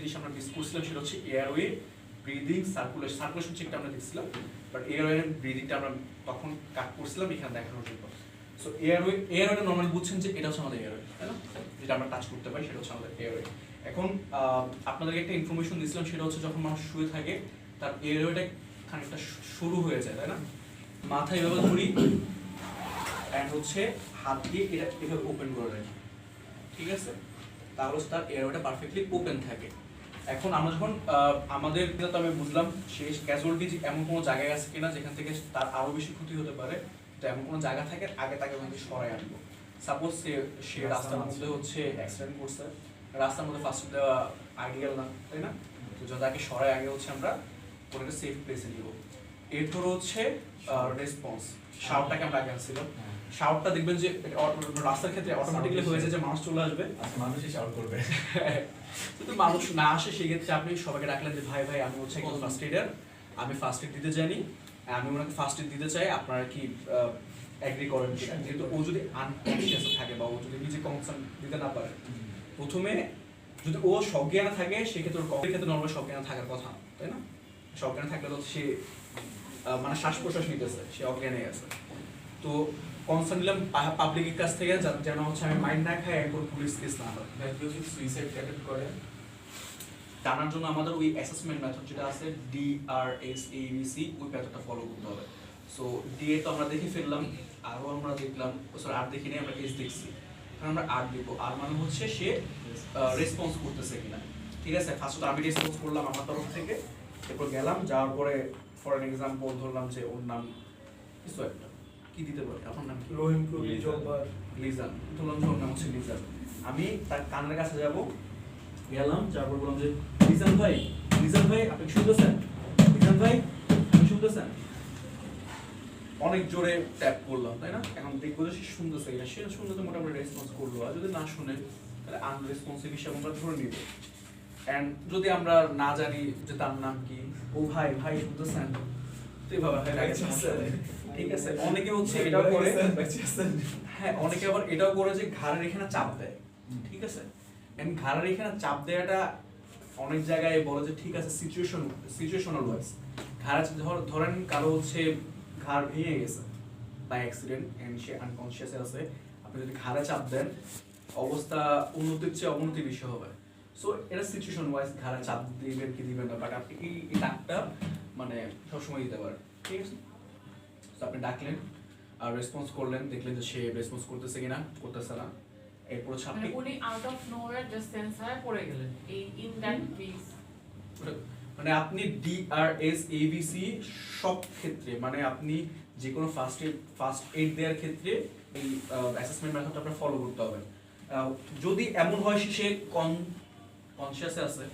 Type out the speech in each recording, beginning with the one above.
জিনিস আমরা মিস করছিলাম সেটা হচ্ছে এয়ারওয়ে ব্রিদিং সার্কুলেশন সার্কুলেশন চেকটা আমরা দেখছিলাম বাট এয়ারওয়ে ব্রিদিংটা আমরা তখন কাট করছিলাম, এখানে দেখানোর জন্য। সো এয়ারওয়ে এয়ারওয়েটা নর্মালি বুঝছেন যে এটা হচ্ছে আমাদের এয়ারওয়ে তাই না? যেটা আমরা টাচ করতে পারি, সেটা হচ্ছে আমাদের এয়ারওয়ে এখন আপনাদেরকে একটা ইনফরমেশন দিয়েছিলাম, সেটা হচ্ছে যখন মানুষ শুয়ে থাকে, তার এয়ারওয়েটা খানিকটা শুরু হয়ে যায়, তাই না? মাথা এভাবে ধরি অ্যান্ড হচ্ছে হাত দিয়ে এটা এভাবে ওপেন করে রাখি। ঠিক আছে? তাহলে তার এয়ারওয়েটা পারফেক্টলি ওপেন থাকে। এখন আমরা যখন আমাদের তো আমি বুঝলাম শেষ ক্যাজুয়ালিটি এমন কোনো জায়গায় আছে কিনা যেখান থেকে তার আরও বেশি ক্ষতি হতে পারে তো এমন কোনো জায়গা থাকে আগে তাকে ওখান থেকে সরাই আনব। সাপোজ সে সে রাস্তার মধ্যে। হচ্ছে অ্যাক্সিডেন্ট করছে রাস্তার মধ্যে ফার্স্ট দেওয়া আইডিয়াল না তাই না? তো যদি তাকে সরাই আগে হচ্ছে আমরা ওটাকে সেফ প্লেসে নিব। এরপর হচ্ছে রেসপন্স শাওয়ারটাকে আমরা আগে আনছিলাম। শাওয়ারটা দেখবেন যে অটো- রাস্তার ক্ষেত্রে অটোমেটিক্যালি হয়ে যায় যে মানুষ চলে আসবে। আচ্ছা মানুষই শাউট করবে। যদি মানুষ না আসে সেই ক্ষেত্রে আপনি সবাইকে ডাকলেন যে ভাই ভাই আমি হচ্ছে একজন ফার্স্ট এডার আমি ফার্স্ট এড দিতে জানি আমি ওনাকে ফার্স্ট এড দিতে চাই আপনারা কি অ্যাগ্রি করেন যেহেতু ও যদি আনকনসিয়াস থাকে বা ও যদি নিজে কনসার্ন দিতে না পারে প্রথমে যদি ও সজ্ঞানে থাকে সেক্ষেত্রে ওর ক্ষেত্রে নর্মাল সজ্ঞানে থাকার কথা তাই না? সজ্ঞানে থাকলে তো সে মানে শ্বাস প্রশ্বাস নিতেছে সে অজ্ঞানে আছে। তো কনসার্ন নিলাম পাবলিকের কাছ থেকে যেন হচ্ছে আমি মাইন্ড না খাই একবার পুলিশ কেস না হয়। সুইসাইড অ্যাটেম্প করে, জানার জন্য আমাদের ওই অ্যাসেসমেন্ট মেথড যেটা আছে ডি আর এস এবিসি ওই মেথডটা ফলো করতে হবে। সো ডি এ তো আমরা দেখে ফেললাম, আরও আমরা দেখলাম সরি আর দেখিনি, আমরা এস দেখছি। এখন আমরা আর দিব আর মানে হচ্ছে সে রেসপন্স করতেছে কিনা। ঠিক আছে? ফার্স্ট আমি রেসপন্স করলাম আমার তরফ থেকে, এরপর গেলাম, যাওয়ার পরে ফর এন এক্সাম্পল ধরলাম যে ওর নাম, কিছু একটা। কি দিতে পারে? আপনার নাম কি? রহিম প্রবি জব্বার। লিজান। নাম হচ্ছে লিজান। আমি তার কানের কাছে যাব। গেলাম তারপর বললাম যে লিজান ভাই লিজান ভাই আপনি শুনতেছেন? লিজান ভাই আপনি শুনতেছেন? অনেক জোরে ট্যাপ করলাম তাই না? এখন দেখব যে সে শুনতেছে কিনা। সে শুনতে তো মোটামুটি রেসপন্স করল। আর যদি না শুনে তাহলে আনরেসপন্সিভ হিসেবে আমরা ধরে নিব। অ্যান্ড যদি আমরা না জানি যে তার নাম কি ও ভাই ভাই শুনতেছেন? তো এইভাবে ঠিক আছে অনেকে হচ্ছে এটাও করে হ্যাঁ অনেকে আবার এটাও করে যে ঘাড়ের এখানে চাপ দেয়। ঠিক আছে? এন্ড ঘাড়ের এখানে চাপ দেওয়াটা অনেক জায়গায় বলে যে ঠিক আছে সিচুয়েশন সিচুয়েশনাল ওয়াইজ ঘাড়ে ধর- ধরেন কারও হচ্ছে ঘাড় ভেঙে গেছে বাই অ্যাক্সিডেন্ট এন্ড সে আনকনসিয়াসে আছে। আপনি যদি ঘাড়ে চাপ দেন অবস্থা উন্নতির চেয়ে অবনতি বেশি হবে। সো এটা সিচুয়েশন ওয়াইজ ঘাড়ে চাপ দিবেন কি দিবেন না বাট আপনি এই ডাকটা মানে সবসময় দিতে পারেন। ঠিক আছে? তো আপনি ডাকলেন আর রেসপন্স করলেন দেখলেন যে সে রেসপন্স করতেছে কিনা করতেছে না। এরপর আপনি মানে উনি out of nowhere just sense হয়ে পড়ে গেলেন এই ইন দ্যাট প্লেস মানে আপনি ডিআরএস এবিসি সব ক্ষেত্রে মানে আপনি যে কোনো ফার্স্ট এড ফার্স্ট এড দেওয়ার ক্ষেত্রে এই অ্যাসেসমেন্ট মেথডটা আপনার ফলো করতে হবে। যদি এমন হয় সে- সে কন কনসিয়াসে আছে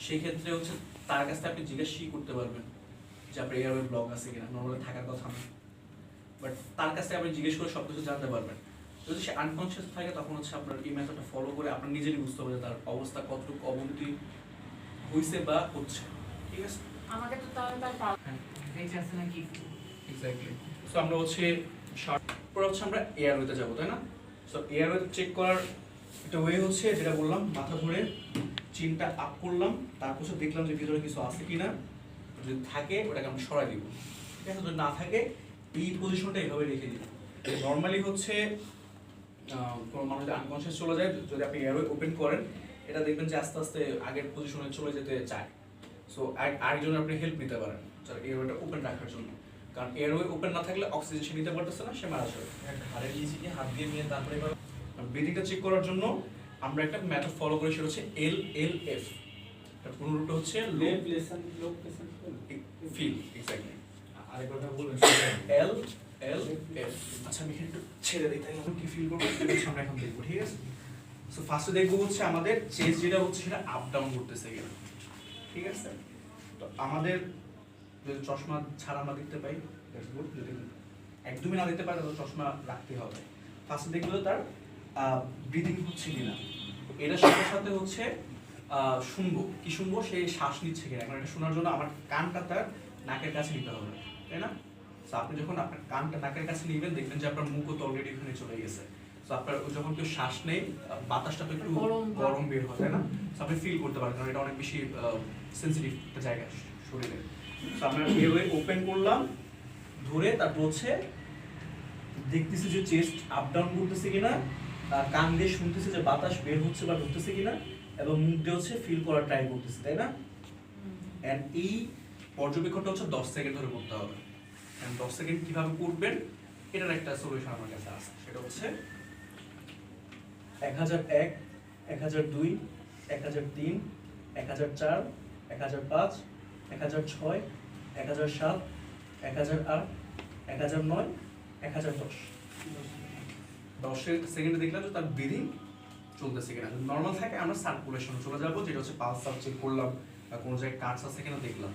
সেই ক্ষেত্রে হচ্ছে তার কাছ আপনি জিজ্ঞাসা করতে পারবেন। যে আপনার এয়ারওয়ে ব্লক আছে কিনা নর্মালি থাকার কথা না। বাট তার কাছ থেকে আপনি জিজ্ঞেস করে সব কিছু জানতে পারবেন। যদি সে আনকনসিয়াস থাকে তখন হচ্ছে আপনার এই মেথডটা ফলো করে আপনার নিজেরই বুঝতে হবে তার অবস্থা কতটুকু অবনতি হইছে বা হচ্ছে। ঠিক আছে? আমাকে তো তাহলে তার পাওয়া হ্যাঁ। বেঁচে আছে নাকি এক্স্যাক্টলি সো আমরা হচ্ছে পরে হচ্ছে আমরা এয়ারওয়েতে যাব তাই না? সো এয়ারওয়ে চেক করার একটা ওয়ে হচ্ছে যেটা বললাম মাথা ধরে চিনটা আপ করলাম তারপর দেখলাম যে ভিতরে কিছু আছে কিনা। যদি থাকে ওটাকে আমরা সরাই দিব। ঠিক আছে? যদি না থাকে এই পজিশনটা এইভাবে রেখে দিব নর্মালি হচ্ছে কোনো মানুষ যদি আনকনসিয়াস চলে যায় যদি আপনি এয়ারওয়ে ওপেন করেন এটা দেখবেন যে আস্তে আস্তে আগের পজিশনে চলে যেতে চায়। সো আরেকজন আপনি হেল্প নিতে পারেন এয়ারওয়েটা ওপেন রাখার জন্য। কারণ এয়ারওয়ে ওপেন না থাকলে অক্সিজেন সে নিতে পারতেছে না সে মারা যাবে। ঘাড়ে নিয়েছি কি হাত দিয়ে নিয়ে তারপরে এবার ব্রিদিংটা চেক করার জন্য আমরা একটা মেথড ফলো করি সেটা হচ্ছে এল এল এফ এর পুনরূপটা হচ্ছে? লো লেপ লেসন লোক লেসন ফিল এক্স্যাক্টলি আরেকবার বলবেন এল এল এফ আচ্ছা আমি একটু ছেড়ে দিই তাই আমি কি ফিল করব? সেটা আমরা এখন দেখব ঠিক আছে? সো ফার্স্টে দেখব হচ্ছে আমাদের চেস যেটা হচ্ছে সেটা আপ ডাউন করতেছে কিনা ঠিক আছে? তো আমাদের যদি চশমা ছাড়া আমরা দেখতে পাই that's good. যদি একদমই না দেখতে পাই তাহলে চশমা রাখতে হবে। ফার্স্টে দেখব তার ব্রিদিং হচ্ছে কিনা। এটার সাথে সাথে হচ্ছে শুনব। কি শুনব? সে শ্বাস নিচ্ছে কিনা? এখন এটা শোনার জন্য আমার কানটা তার নাকের কাছে নিতে হবে তাই না? তো আপনি যখন আপনার কানটা নাকের কাছে নিবেন দেখবেন যে আপনার মুখও তো অলরেডি এখানে চলে গেছে। তো আপনার যখন কেউ শ্বাস নেই বাতাসটা তো একটু গরম বের হয় তাই না? তো আপনি ফিল করতে পারেন কারণ এটা অনেক বেশি সেন্সিটিভ একটা জায়গা শরীরে। তো আমরা এভাবে ওপেন করলাম ধরে তারপর হচ্ছে দেখতেছি যে চেস্ট আপ ডাউন করতেছে কিনা কান দিয়ে শুনতেছে যে বাতাস বের হচ্ছে বা ঢুকতেছে কিনা। এবং মুখ দিয়ে হচ্ছে ফিল করার ট্রাই করতেছে তাই না এন্ড এই পর্যবেক্ষণটা হচ্ছে দশ সেকেন্ড ধরে করতে হবে এন্ড দশ সেকেন্ড কীভাবে করবেন এটার একটা সলিউশন আমার কাছে আছে সেটা হচ্ছে এক হাজার এক এক হাজার দুই এক হাজার তিন এক হাজার চার এক হাজার পাঁচ এক হাজার ছয় এক হাজার সাত এক হাজার আট এক হাজার নয় এক হাজার দশ দশের সেকেন্ডে দেখলাম যে তার ব্রিদিং চলতেছে কিনা। নর্মাল থাকে আমরা সার্কুলেশন চলে যাব যেটা হচ্ছে পালস সাপ চেক করলাম বা কোনো জায়গায় কাটস আছে কিনা দেখলাম।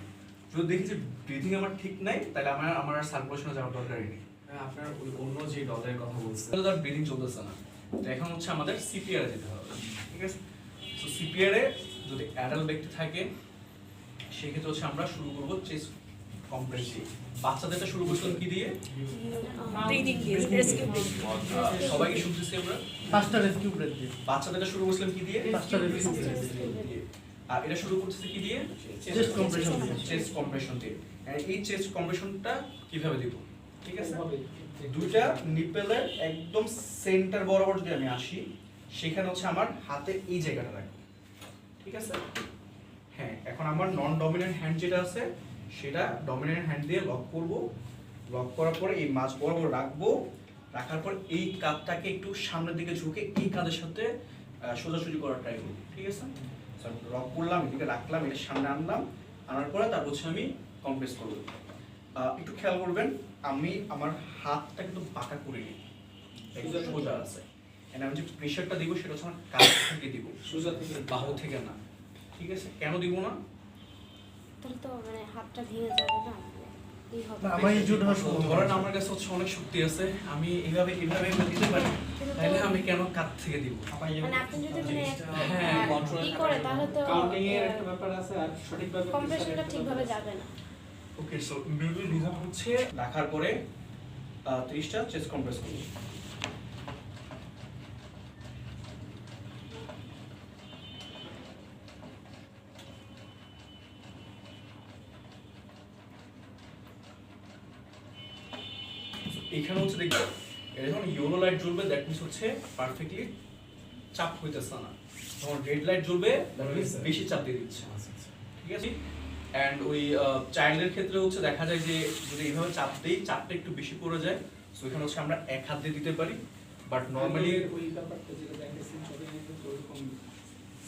যদি দেখি যে ব্রিদিং আমার ঠিক নাই তাহলে আমার আমার আর সার্কুলেশনে যাওয়ার দরকারই নেই। হ্যাঁ, আপনার ওই অন্য যে ডলের কথা বলছেন। তাহলে তার ব্রিদিং চলতেছে না। তো এখন হচ্ছে আমাদের সিপিআর যেতে হবে ঠিক আছে? তো সিপিআর এ যদি অ্যাডাল্ট ব্যক্তি থাকে সেক্ষেত্রে হচ্ছে আমরা শুরু করব চেস্ট কম্প্রেস বাচ্চাদেরটা শুরু করছিলাম কি দিয়ে? আহ, সবাইকে শুনতেছি আমরা? পাঁচটা রেস্কিউ ব্রেথ দিয়ে। বাচ্চাদেরটা শুরু করছিলাম কি দিয়ে? পাঁচটা রেস্কিউ দিয়ে। আর এটা শুরু করতেছে কি দিয়ে? চেস্ট কম্প্রেশন দিয়ে। চেস্ট কম্প্রেশন দিয়ে। এই চেস্ট কম্প্রেশনটা কীভাবে দিব? ঠিক আছে? দুইটা নিপেলের একদম সেন্টার বরাবর যদি আমি আসি সেখানে হচ্ছে আমার হাতে এই জায়গাটা রাখব। ঠিক আছে? হ্যাঁ এখন আমার নন ডমিনেন্ট হ্যান্ড যেটা আছে সেটা ডমিনেন্ট হ্যান্ড দিয়ে লক করব। লক করার পরে এই মাছ বরাবর রাখব। রাখার পর এই কাঁধটাকে একটু সামনের দিকে ঝুঁকে এই কাঁধের সাথে সোজাসুজি করার ট্রাই করব ঠিক আছে? লক করলাম এদিকে রাখলাম এটা সামনে আনলাম আনার পরে তারপর হচ্ছে আমি কম্প্রেস করব। আহ, একটু খেয়াল করবেন আমি আমার হাতটা কিন্তু বাঁকা করে নিই সোজা আছে। And আমি যে প্রেশারটা দিব সেটা হচ্ছে আমার কাঁধ থেকে দিব। সোজা থেকে বাহু থেকে না ঠিক আছে? কেন দিব না? তাহলে তো মানে হাতটা ভেঙে যাবে না আমার এই জুট ধরেন আমার কাছে হচ্ছে অনেক শক্তি আছে আমি এইভাবে এইভাবে দিতে পারি তাহলে আমি কেন কাঁধ থেকে দিব? মানে আপনি যদি মানে হ্যাঁ, ই করে তাহলে তো কাউন্টিং এর একটা ব্যাপার আছে আর সঠিকভাবে কম্প্রেশনটা ঠিকভাবে যাবে না। ওকে সো মেবি রিজন হচ্ছে রাখার পরে ত্রিশটা চেস্ট কম্প্রেস করব। এখানে হচ্ছে দেখবে এটা যখন ইয়েলো লাইট জ্বলবে দ্যাট মিনস হচ্ছে পারফেক্টলি চাপ হইতেছে না। যখন রেড লাইট জ্বলবে দ্যাট মিনস বেশি চাপ দিয়ে দিচ্ছে। ঠিক আছে? অ্যান্ড ওই চাইল্ডের ক্ষেত্রে হচ্ছে দেখা যায় যে যদি এইভাবে চাপ দিই চাপটা একটু বেশি পড়ে যায়। সো এখানে হচ্ছে আমরা এক হাত দিয়ে দিতে পারি। বাট নর্মালি নরমালি ওই ব্যাপারটা যেটা ছোট কিন্তু ওরকম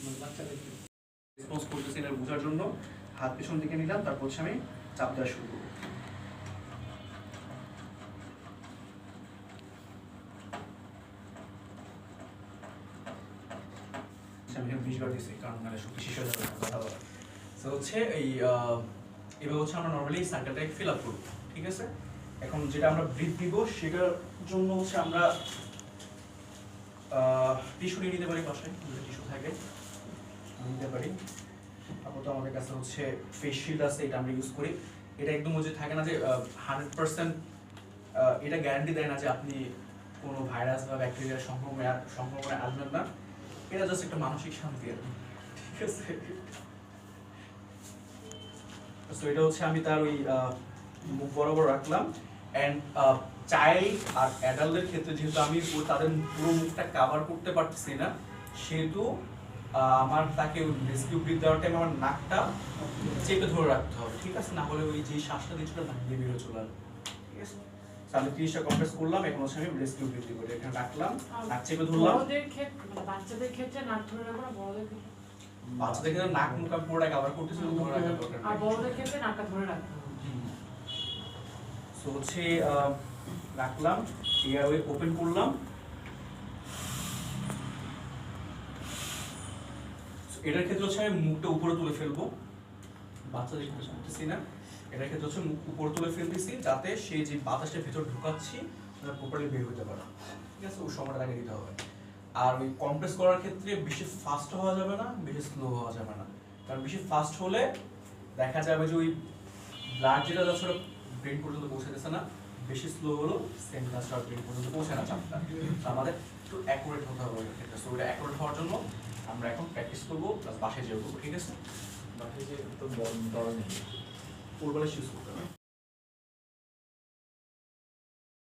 মানে বাচ্চাদের রেসপন্স করতেছি এটা বোঝার জন্য। হাত পেছন দিকে নিলাম তারপর হচ্ছে আমি চাপ দেওয়া শুরু করব। বিশবার দিছি কারণ মানে হয়ে যাবে কথা বলা। হচ্ছে এই এবার হচ্ছে আমরা নর্মালি সার্কেলটাকে ফিল আপ করব ঠিক আছে? এখন যেটা আমরা ব্রিথ দিব, সেটার জন্য হচ্ছে আমরা টিস্যু নিয়ে নিতে পারি পাশে যদি টিস্যু থাকে। নিতে পারি। আপাতত আমাদের কাছে হচ্ছে ফেস শিল্ড আছে, এটা আমরা ইউজ করি। এটা একদম থাকে না যে হান্ড্রেড পার্সেন্ট এটা গ্যারান্টি দেয় না যে আপনি কোনো ভাইরাস বা ব্যাকটেরিয়ার সংক্রমণে সংক্রমণে আসবেন না। এটা জাস্ট একটা মানসিক শান্তি আর। ঠিক আছে? এটা হচ্ছে আমি তার ওই মুখ বরাবর রাখলাম। অ্যান্ড চাইল্ড আর অ্যাডাল্টদের ক্ষেত্রে যেহেতু আমি তাদের পুরো মুখটা কাভার করতে পারতেছি না, সেহেতু আমার তাকে রেস্কিউ ব্রিথ দেওয়ার আমার নাকটা চেপে ধরে রাখতে হবে। ঠিক আছে? না হলে ওই যে শ্বাসটা দিচ্ছিল নাক দিয়ে বেরো আমি তিরিশটা কমপ্রেস করলাম এখন হচ্ছে আমি রেস্কিউ ব্রিথ দিব এটা এখানে রাখলাম নাক চেপে ধরলাম। মানে বাচ্চাদের ক্ষেত্রে নাক ধরে রাখব না বড়দের ক্ষেত্রে? বাচ্চাদের ক্ষেত্রে নাক মুখ পুরোটা কাভার ধরে দরকার আর বড়দের ক্ষেত্রে নাকটা ধরে রাখতে সো হচ্ছে রাখলাম এয়ারওয়ে ওপেন করলাম। এটার ক্ষেত্রে হচ্ছে আমি মুখটা উপরে তুলে ফেলব। বাচ্চাদের ক্ষেত্রে করতেছি না। ক্ষেত্রে হচ্ছে উপরে তুলে ফেলতেছি যাতে সে যে বাতাসটা ভেতর ঢুকাচ্ছি, সেটা প্রপারলি বের হতে পারে। ঠিক আছে? ওই সময়টা তাকে দিতে হবে। আর ওই কম্প্রেস করার ক্ষেত্রে বেশি ফাস্ট হওয়া যাবে না, বেশি স্লো হওয়া যাবে না। কারণ বেশি ফাস্ট হলে দেখা যাবে যে ওই ব্লাড যেটা যাচ্ছে ওটা ব্রেন পর্যন্ত পৌঁছাতেছে না, বেশি স্লো হলো সেম ক্লাসটা পর্যন্ত পৌঁছে না চাপটা। তো আমাদের একটু অ্যাকুরেট হতে হবে সো এটা অ্যাকুরেট হওয়ার জন্য আমরা এখন প্র্যাকটিস করব প্লাস বাসায় যেও করব ঠিক আছে? বাকি যে তো দল নেই ফুটবলে হবে